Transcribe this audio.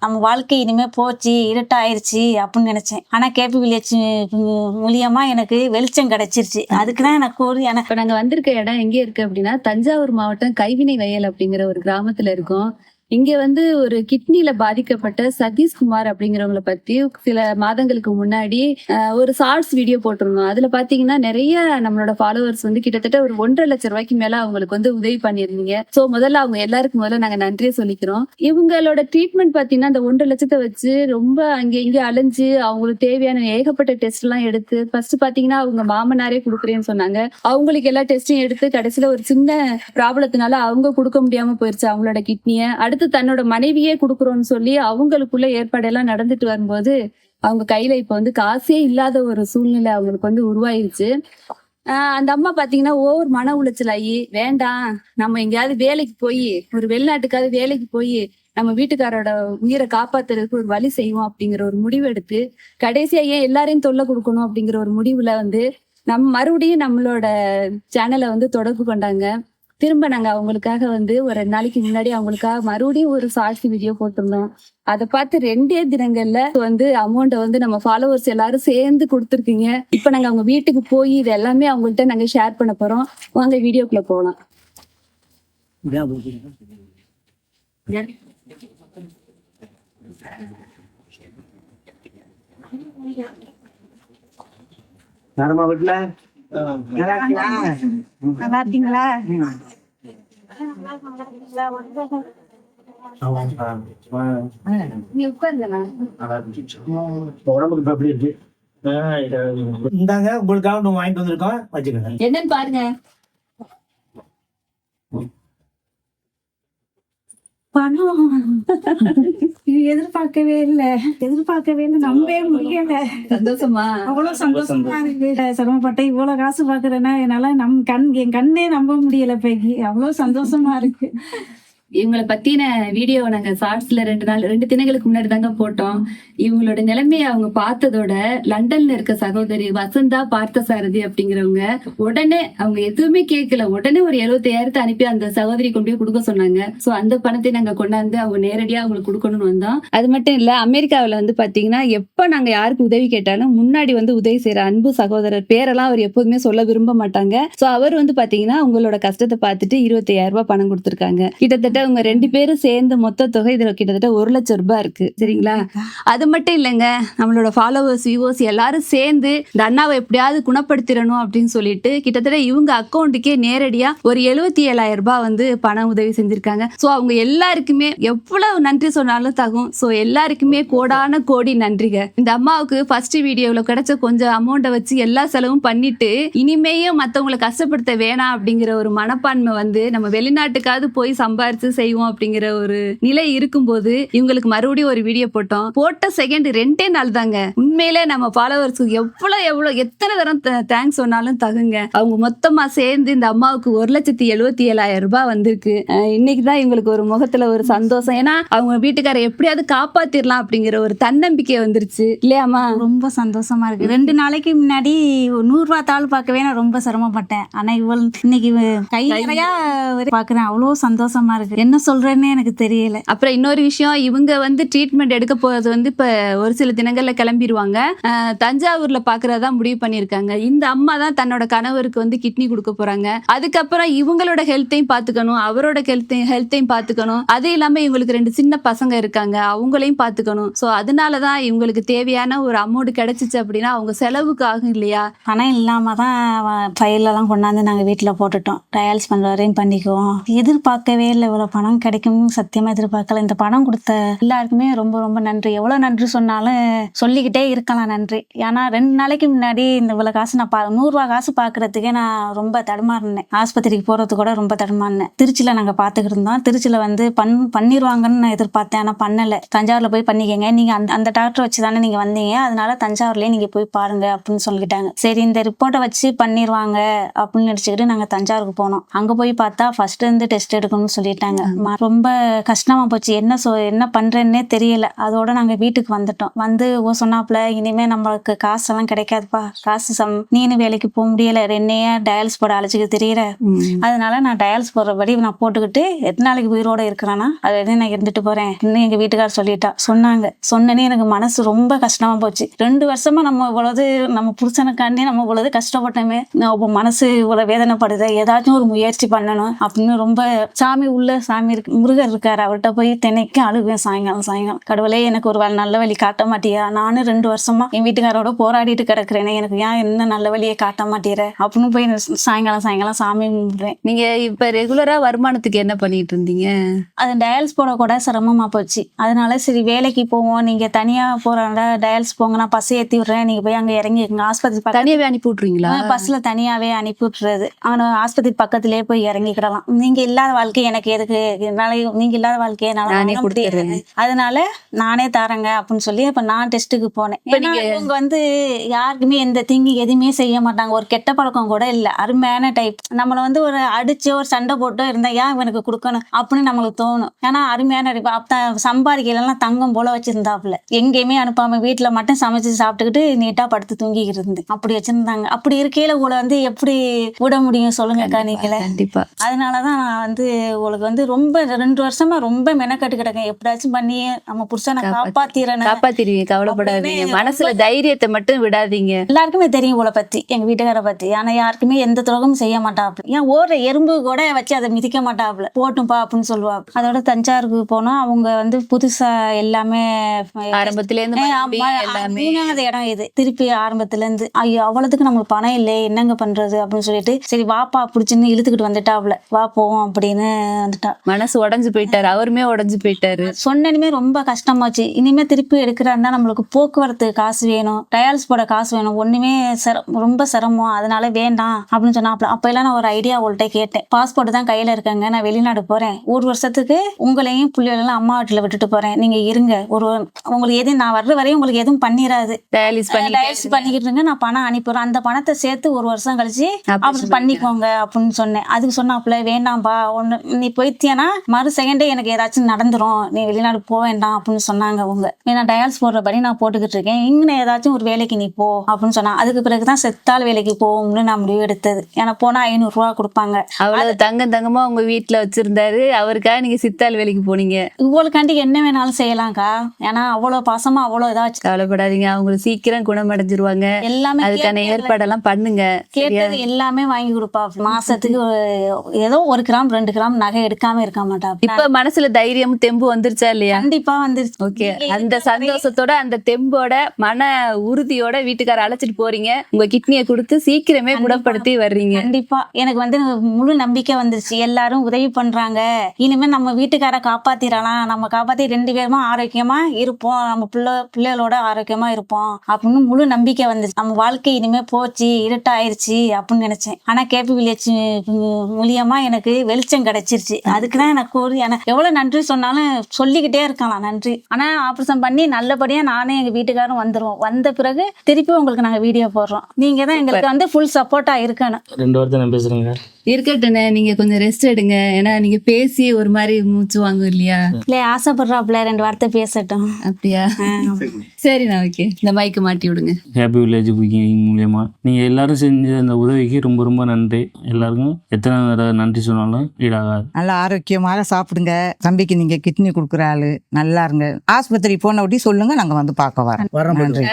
நம்ம வாழ்க்கை இனிமே போச்சு இருட்டாயிருச்சு அப்படின்னு நினைச்சேன். ஆனா கேபி வில்லேஜ் மூலியமா எனக்கு வெளிச்சம் கிடைச்சிருச்சு. அதுக்கு தான் எனக்கு ஒரு எனக்கு இப்ப நாங்க வந்திருக்க இடம் எங்க இருக்கு அப்படின்னா தஞ்சாவூர் மாவட்டம் கைவினை வயல் அப்படிங்கிற ஒரு கிராமத்துல இருக்கோம். இங்க வந்து ஒரு கிட்னில பாதிக்கப்பட்ட சதீஷ்குமார் அப்படிங்கிறவங்கள பத்தி சில மாதங்களுக்கு முன்னாடி ஒரு ஷார்ட்ஸ் வீடியோ போட்டிருந்தோம். அதுல பாத்தீங்கன்னா நிறைய நம்மளோட ஃபாலோவர்ஸ் வந்து கிட்டத்தட்ட ஒரு ஒன்றரை லட்சம் ரூபாய்க்கு மேல அவங்களுக்கு வந்து உதவி பண்ணியிருந்தீங்க. சோ முதல்ல அவங்க எல்லாருக்கும் முதல்ல நாங்க நன்றியை சொல்லிக்கிறோம். இவங்களோட ட்ரீட்மெண்ட் பாத்தீங்கன்னா அந்த ஒன்றரை லட்சத்தை வச்சு ரொம்ப அங்க இங்க அலைஞ்சு அவங்களுக்கு தேவையான ஏகப்பட்ட டெஸ்ட் எல்லாம் எடுத்து ஃபர்ஸ்ட் பாத்தீங்கன்னா அவங்க மாமனாரே கொடுக்குறேன்னு சொன்னாங்க. அவங்களுக்கு எல்லா டெஸ்டையும் எடுத்து கடைசியில ஒரு சின்ன ப்ராப்ளத்தினால அவங்க கொடுக்க முடியாம போயிருச்சு அவங்களோட கிட்னியை. அடுத்து தன்னோட மனைவியே கொடுக்குறோன்னு சொல்லி அவங்களுக்குள்ள ஏற்பாடெல்லாம் நடந்துட்டு வரும்போது அவங்க கையில இப்ப வந்து காசே இல்லாத ஒரு சூழ்நிலை அவங்களுக்கு வந்து உருவாயிருச்சு. ஆஹ் அந்த அம்மா பாத்தீங்கன்னா ஓவர் மன உளைச்சல் ஆகி வேண்டாம் நம்ம எங்கேயாவது வேலைக்கு போய் ஒரு வெளிநாட்டுக்காவது வேலைக்கு போய் நம்ம வீட்டுக்காரோட உயிரை காப்பாத்துறதுக்கு ஒரு வழி செய்வோம் அப்படிங்கிற ஒரு முடிவு எடுத்து கடைசியா ஏன் எல்லாரையும் தொல்லை கொடுக்கணும் அப்படிங்கிற ஒரு முடிவுல வந்து நம்ம மறுபடியும் நம்மளோட சேனலை வந்து தொடர்பு கொண்டாங்க. திரும்ப நாங்க அவங்களுக்காக வந்து ஒரு ரெண்டு நாளைக்கு முன்னாடி அவங்களுக்காக மறுபடியும் ஒரு சாட்சி வீடியோ போட்டிருந்தோம். அதை பார்த்து ரெண்டே தினங்கள்ல வந்து அமௌண்ட்டை வந்து நம்ம ஃபாலோவர்ஸ் எல்லாரும் சேர்ந்து கொடுத்துருக்கீங்க. இப்போ நாங்க அவங்க வீட்டுக்கு போய் இது எல்லாமே அவங்கள்ட்ட நாங்க ஷேர் பண்ண போறோம். வாங்க வீடியோக்குள்ள போகலாம் யாரம்மா வீட்டுல? நல்லா இருக்கீங்களா? உடம்புக்கு எப்படி இருக்கு இந்தாங்க உங்களுக்காக வாங்கிட்டு வந்திருக்கோம் வச்சுக்கோங்க என்னன்னு பாருங்க பணம். இது எதிர்பார்க்கவே இல்ல. எதிர்பார்க்கவே இல்லை. நம்பவே முடியல. சந்தோஷமா? அவ்வளவு சந்தோஷமா இருக்கு. சிரமப்பட்டேன் இவ்வளவு காசு பாக்குறேன்னா என்னால நம் கண் என் கண்ணே நம்ப முடியல பேகி அவ்வளவு சந்தோஷமா இருக்கு. இவங்கள பத்தின வீடியோ நாங்க ஷார்ட்ஸ்ல ரெண்டு நாள் ரெண்டு தினங்களுக்கு முன்னாடி தாங்க போட்டோம். இவங்களோட நிலைமையை அவங்க பார்த்ததோட லண்டன்ல இருக்க சகோதரி வசந்தா பார்த்த சாரதி அப்படிங்கிறவங்க உடனே அவங்க எதுவுமே கேட்கல. உடனே ஒரு எழுபத்தையாயிரத்தை அனுப்பி அந்த சகோதரி கொண்டு போய் கொடுக்க சொன்னாங்க. சோ அந்த பணத்தை நாங்க கொண்டாந்து அவங்க நேரடியா அவங்களுக்கு கொடுக்கணும்னு வந்தோம். அது மட்டும் இல்ல அமெரிக்காவுல வந்து பாத்தீங்கன்னா எப்ப நாங்க யாருக்கு உதவி கேட்டாலும் முன்னாடி வந்து உதவி செய்யற அன்பு சகோதரர் பேரெல்லாம் அவர் எப்போதுமே சொல்ல விரும்ப மாட்டாங்க. சோ அவர் வந்து பாத்தீங்கன்னா உங்களோட கஷ்டத்தை பார்த்துட்டு இருபத்தி ஐயாயிரம் ரூபாய் பணம் கொடுத்திருக்காங்க. கிட்டத்தட்ட உங்க ரெண்டு பேரும் சேர்ந்து மொத்த தொகை இதுல கிட்டத்தட்ட ஒரு லட்சம் ரூபாய் இருக்கு. சரிங்களா? அது மட்டும் இல்லைங்க. நம்மளோட ஃபாலோவர்ஸ் வியூவர்ஸ் எல்லாரும் சேர்ந்து இந்த அண்ணாவை எப்படியாவது குணப்படுத்திடணும் அப்படின்னு சொல்லிட்டு கிட்டத்தட்ட இவங்க அக்கௌண்ட்டுக்கே நேரடியா ஒரு எழுபத்தி ஏழாயிரம் ரூபாய் வந்து பண உதவி செஞ்சிருக்காங்க. சோ அவங்க எல்லாருக்குமே எவ்வளவு நன்றி சொன்னாலும் தகும். சோ எல்லாருக்குமே கோடான கோடி நன்றிங்க. இந்த அம்மாவுக்கு ஃபர்ஸ்ட் வீடியோவில் கிடைச்ச கொஞ்சம் அமௌண்ட்டை வச்சு எல்லா செலவும் பண்ணிட்டு இனிமேயும் மத்தவங்களை கஷ்டப்படுத்த வேணாம் அப்படிங்கிற ஒரு மனப்பான்மை வந்து நம்ம வெளிநாட்டுக்காவது போய் சம்பாரிச்சு செய்வோம் அப்படிங்கிற ஒரு நிலை இருக்கும்போது இவங்களுக்கு மறுபடியும் ஒரு வீடியோ போட்டோம். போட்ட செகண்ட் ரெண்டே நாள் தாங்க. உண்மையிலே நம்ம ஃபாலோவர்ஸ்க்கு எவ்வளவு எவ்வளவு எத்தனை தரம் தேங்க்ஸ் சொன்னாலும் தகுங்க. அவங்க மொத்தமா சேர்ந்து இந்த அம்மாவுக்கு ஒரு லட்சத்தி எழுபத்தி ஏழாயிரம் ரூபாய் வந்திருக்கு. இன்னைக்கு தான் இவங்களுக்கு ஒரு முகத்துல ஒரு சந்தோஷம். ஏன்னா அவங்க வீட்டுக்காரை எப்படியாவது காப்பாத்திரலாம் அப்படிங்கிற ஒரு தன்னம்பிக்கை வந்துருச்சு. இல்லையாமா ரொம்ப சந்தோஷமா இருக்கு. ரெண்டு நாளைக்கு முன்னாடி ஒரு நூறு ரூபாய் தாள் பார்க்கவே நான் ரொம்ப சிரமப்பட்டேன். ஆனா இவள் இன்னைக்கு கை நிறையா பாக்குறேன் அவ்வளோ சந்தோஷமா இருக்கு. என்ன சொல்றேன்னு எனக்கு தெரியல. அப்புறம் இன்னொரு விஷயம் இவங்க வந்து ட்ரீட்மெண்ட் எடுக்க போறது வந்து இப்ப ஒரு சில தினங்கள்ல கிளம்பிடுவாங்க தஞ்சாவூர்ல பாக்குறதா முடிவு பண்ணிருக்காங்க. இந்த அம்மா தான் தன்னோட கணவருக்கு வந்து கிட்னி கொடுக்க போறாங்க. அதுக்கப்புறம் இவங்களோட ஹெல்த்தையும் பாத்துக்கணும் அவரோட ஹெல்த்தையும் ஹெல்த்தையும் பாத்துக்கணும். அது இல்லாம இவங்களுக்கு ரெண்டு சின்ன பசங்க இருக்காங்க அவங்களையும் பாத்துக்கணும். சோ அதனாலதான் இவங்களுக்கு தேவையான ஒரு அமௌண்ட் கிடைச்சிச்சு அப்படின்னா அவங்க செலவுக்கு ஆகும் இல்லையா? பணம் இல்லாம தான் ஃபைலெல்லாம் கொண்டாந்து நாங்க வீட்டுல போட்டுட்டோம். டயாலிஸ் பண்ற வரையும் பண்ணிக்குவோம். எதிர்பார்க்கவே இல்லை இவ்வளவு பணம் கிடைக்கும்னு சத்தியமாக எதிர்பார்க்கல. இந்த பணம் கொடுத்த எல்லாருக்குமே ரொம்ப ரொம்ப நன்றி. எவ்வளோ நன்றி சொன்னாலும் சொல்லிக்கிட்டே இருக்கலாம் நன்றி. ஏன்னா ரெண்டு நாளைக்கு முன்னாடி இந்த இவ்வளோ காசு நான் பா நூறுரூவா காசு பார்க்குறதுக்கே நான் ரொம்ப தடுமாறினேன் ஆஸ்பத்திரிக்கு போகிறதுக்கு கூட ரொம்ப தடுமாறினேன் திருச்சியில் நாங்கள் பார்த்துக்கிட்டு இருந்தோம். திருச்சியில் வந்து பண் பண்ணிடுவாங்கன்னு நான் எதிர்பார்த்தேன். ஆனால் பண்ணலை. தஞ்சாவூரில் போய் பண்ணிக்கங்க. நீங்கள் அந்த அந்த டாக்டர் வச்சு தானே நீங்கள் வந்தீங்க. அதனால தஞ்சாவூர்லேயே நீங்கள் போய் பாருங்க அப்படின்னு சொல்லிக்கிட்டாங்க. சரி இந்த ரிப்போர்ட்டை வச்சு பண்ணிடுவாங்க அப்படின்னு நினச்சிக்கிட்டு நாங்கள் தஞ்சாவூருக்கு போனோம். அங்கே போய் பார்த்தா ஃபஸ்ட்டு இருந்து டெஸ்ட் எடுக்கணும்னு சொல்லிட்டாங்க. ம- ரொம்ப கஷ்டமா போச்சு. என்ன சொ என்ன பண்றேன்னே தெரியல. அதோட நாங்க வீட்டுக்கு வந்துட்டோம். வந்து ஓ சொன்னாப்புல இனிமே நம்மளுக்கு காசெல்லாம் கிடைக்காதுப்பா. காசு சம் நீனு வேலைக்கு போக முடியல. என்னைய டயல்ஸ் போட அழைச்சிக்க தெரியற? அதனால நான் டயல்ஸ் போடுறபடி நான் போட்டுக்கிட்டு எத்தனை நாளைக்கு உயிரோட இருக்கிறேன்னா அது நான் இருந்துட்டு போறேன் இன்னும் எங்க வீட்டுக்கார சொல்லிட்டா. சொன்னாங்க. சொன்னனே எனக்கு மனசு ரொம்ப கஷ்டமா போச்சு. ரெண்டு வருஷமா நம்ம இவ்வளவு நம்ம புருஷனுக்காண்டி நம்ம இவ்வளவு கஷ்டப்பட்டோமே. மனசு இவ்வளவு வேதனைப்படுது. ஏதாச்சும் ஒரு முயற்சி பண்ணணும் அப்படின்னு ரொம்ப சாமி உள்ள சாமி இருக்கு முருகர் இருக்காரு. அவர்கிட்ட போய் தினைக்கும் அழுவேன். சாயங்காலம் சாயங்காலம். கடவுளே எனக்கு ஒரு நல்ல வழி காட்ட மாட்டியா? நானும் ரெண்டு வருஷமா என் வீட்டுக்காரோட போராடிட்டு கிடக்குறேனே. எனக்கு ஏன் என்ன நல்ல வழியை காட்ட மாட்டேற? அப்படின்னு போய் சாயங்காலம் சாயங்காலம் சாமி கும்பிடுவேன். நீங்க இப்ப ரெகுலரா வருமானத்துக்கு என்ன பண்ணிட்டு இருந்தீங்க? அது டயல்ஸ் போட கூட சிரமமா போச்சு. அதனால சரி வேலைக்கு போவோம். நீங்க தனியா போறாங்க டயல்ஸ் போங்க நான் பஸ் ஏத்தி விடுறேன். நீங்க போய் அங்க இறங்கிக்கங்க ஆஸ்பத்திரி தனியாவே அனுப்பி விட்டுறீங்களா பஸ்ல தனியாவே அனுப்பி விட்டுறது. அவன ஆஸ்பத்திரி பக்கத்திலே போய் இறங்கிக்கிடலாம். நீங்க இல்லாத வாழ்க்கை எனக்கு எதுக்கு? என்னால நீங்க இல்லாத வாழ்க்கையை நானே. கொடுத்துறேன். அதனால நானே தரேங்க அப்படின்னு சொல்லி அப்ப நான் டெஸ்ட்டுக்கு போனேன். ஏன்னா இவங்க வந்து யாருக்குமே எந்த தீங்கு எதுவுமே செய்ய மாட்டாங்க. ஒரு கெட்ட பழக்கம் கூட இல்ல. அருமையான டைப் நம்மள வந்து ஒரு அடிச்சு ஒரு சண்டை போட்டோ இருந்தா ஏன் இவனுக்கு கொடுக்கணும் அப்படின்னு நம்மளுக்கு தோணும். ஏன்னா அருமையான type. அப்ப சம்பாதிக்கலாம் தங்கம் போல வச்சிருந்தாப்புல. எங்கேயுமே அனுப்பாம வீட்டுல மட்டும் சமைச்சு சாப்பிட்டுக்கிட்டு நீட்டா படுத்து தூங்கிக்கிட்டு இருந்து. அப்படி வச்சிருந்தாங்க. அப்படி இருக்கையில கூட வந்து எப்படி விட முடியும் சொல்லுங்கக்கா நீங்களே. கண்டிப்பா. அதனாலதான் நான் வந்து உங்களுக்கு வந்து ரொம்ப ரெண்டு வருஷமா ரொம்ப மெனக்கட்டு கிடக்கேன் எப்படியாச்சும் பண்ணி நம்ம புருஷனை காப்பாத்தி- காப்பாத்திரணும். காப்பாத்திருவீங்க கவலைப்படாதீங்க. மனசுல தைரியத்தை மட்டும் விடாதீங்க. எல்லாருக்குமே தெரியும் இவளை பத்தி எங்க வீட்டுக்கார பத்தி. ஆனா யாருக்குமே எந்த துரோகமும் செய்ய மாட்டாப்புல. ஏன் ஓடுற எறும்பு கூட வச்சு அதை மிதிக்க மாட்டாப்புல. போட்டும்பா அப்படின்னு சொல்லுவாப்பு அதோட தஞ்சாவூருக்கு போனோம் அவங்க வந்து புதுசா எல்லாமே ஆரம்பத்துல இருந்து இடம் இது. திருப்பி ஆரம்பத்துல இருந்து ஐயோ அவ்வளவுக்கு நம்மளுக்கு பணம் இல்லை என்னங்க பண்றது? அப்படின்னு சொல்லிட்டு சரி வாப்பா பிடிச்சின்னு இழுத்துக்கிட்டு வந்துட்டாப்புல. வா போவோம் அப்படின்னு வந்துட்டா மனசு உடைஞ்சு போயிட்டாரு. அவருமே உடைஞ்சு போயிட்டாரு. சொன்னனுமே ரொம்ப கஷ்டமாச்சு. இனிமே திருப்பி எடுக்கிறாருன்னா நம்மளுக்கு போக்குவரத்து காசு வேணும். டயல்ஸ் போட காசு வேணும். ஒண்ணுமே ரொம்ப சிரமம். அதனால வேண்டாம் அப்படின்னு சொன்னாப்ல அப்ப எல்லாம் நான் ஒரு ஐடியா அவள்கிட்ட கேட்டேன். பாஸ்போர்ட் தான் கையில இருக்காங்க. நான் வெளிநாடு போறேன். ஒரு வருஷத்துக்கு உங்களையும் பிள்ளைகளெல்லாம் அம்மா வீட்டுல விட்டுட்டு போறேன். நீங்க இருங்க. ஒரு உங்களுக்கு எதுவும் நான் வர்ற வரையும் உங்களுக்கு எதுவும் பண்ணிராது. டயாலிஸ் பண்ணி டயல்ஸ் பண்ணிக்கிட்டு இருங்க. நான் பணம் அனுப்பிடுறேன். அந்த பணத்தை சேர்த்து ஒரு வருஷம் கழிச்சு அப்படி பண்ணிக்கோங்க அப்படின்னு சொன்னேன். அதுக்கு சொன்னாப்புல வேண்டாம்பா. ஒண்ணு நீ போயிட்டியனா மறு செகண்டே எனக்கு ஏதாச்சும் நடந்துரும். நீ வெளிநாடு போக வேண்டாம் அப்படின்னு சொன்னாங்க அவங்க. நான் டயால்ஸ் போடுறபடி நான் போட்டுக்கிட்டு இருக்கேன். இங்கே ஏதாச்சும் ஒரு வேலைக்கு நீ போ அப்படின்னு சொன்னா அதுக்கு பிறகுதான் செத்தால் வேலைக்கு போகும்னு நான் முடிவு எடுத்தது ஏன்னா போனா ஐநூறு ரூபா கொடுப்பாங்க. அவ்வளவு தங்கம் தங்கமா உங்க வீட்டுல வச்சிருந்தாரு. அவருக்காக நீங்க சித்தாள் வேலைக்கு போனீங்க. இவ்வளோக்காண்டி என்ன வேணாலும் செய்யலாம்க்கா. ஏன்னா அவ்வளோ பாசமா அவ்வளோ இதாச்சு கவலைப்படாதீங்க. அவங்க சீக்கிரம் குணமடைஞ்சிருவாங்க. எல்லாமே அதுக்கான ஏற்பாடெல்லாம் பண்ணுங்க. கேட்டது எல்லாமே வாங்கி கொடுப்பா. மாசத்துக்கு ஏதோ ஒரு கிராம் ரெண்டு கிராம் நகை எடுக்காம இருக்க மாட்டா. இப்ப மனசுல தைரியமும் தெம்பு வந்துருச்சா இல்லையா? கண்டிப்பா வந்துருச்சு. ஓகே. அந்த சந்தோஷத்தோட அந்த தெம்போட மன உறுதியோட வீட்டுக்கார அழைச்சிட்டு போறீங்க. உங்க கிட்னியை கொடுத்து சீக்கிரமே குணப்படுத்தி வர்றீங்க. கண்டிப்பா. எனக்கு வந்து முழு நம்பிக்கை வந்துருச்சு. எல்லாரும் உதவி பண்றாங்க. இனிமே நம்ம வீட்டுக்கார காப்பாத்திரலாம் நம்ம காப்பாத்தி ரெண்டு பேருமா ஆரோக்கியமா இருப்போம். நம்ம பிள்ளை பிள்ளைகளோட ஆரோக்கியமா இருப்போம். அப்படின்னு முழு நம்பிக்கை வந்துருச்சு. நம்ம வாழ்க்கை இனிமே போச்சு இருட்டாயிருச்சு அப்படின்னு நினைச்சேன். ஆனா கேபி வில்லேஜ் மூலியமா எனக்கு வெளிச்சம் கிடைச்சிருச்சு. அதுக்குதான் எனக்கு ஒரு எனக்கு எவ்வளவு நன்றி சொன்னாலும் சொல்லிக்கிட்டே இருக்கலாம் நன்றி. ஆனா ஆபரேஷன் பண்ணி நல்லபடியா நானே எங்க வீட்டுக்காரும் வந்துருவோம். வந்த பிறகு திருப்பி உங்களுக்கு நாங்க வீடியோ போடுறோம். நீங்க தான் எங்களுக்கு வந்து ஃபுல் சப்போர்ட்டா இருக்கணும். ரெண்டு வாரத்தை நான் பேசுறேங்க. இருக்கட்டுண்ணே நீங்க கொஞ்சம் ரெஸ்ட் எடுங்க. ஏன்னா நீங்க பேசி ஒரு மாதிரி மூச்சு வாங்கும் இல்லையா இல்லை ஆசைப்படுறாப்புல ரெண்டு வார்த்தை பேசட்டும். அப்படியா? சரிண்ணா ஓகே. இந்த மைக்கு மாட்டி விடுங்க. ஹாப்பி வில்லேஜ் குக்கிங் மூலியமா. நீங்கள் எல்லாரும் செஞ்ச அந்த உதவிக்கு ரொம்ப ரொம்ப நன்றி. எல்லாருக்கும் எத்தனை தடவை நன்றி சொன்னாலும் ஈடாகாது. நல்லா ஆரோக்கியமாக சாப்பிடுங்க. தம்பிக்கு நீங்க கிட்னி கொடுக்குற ஆளு. நல்லா இருங்க. ஆஸ்பத்திரி போன ஒட்டி சொல்லுங்க நாங்க வந்து பார்க்க வரோம். நன்றி.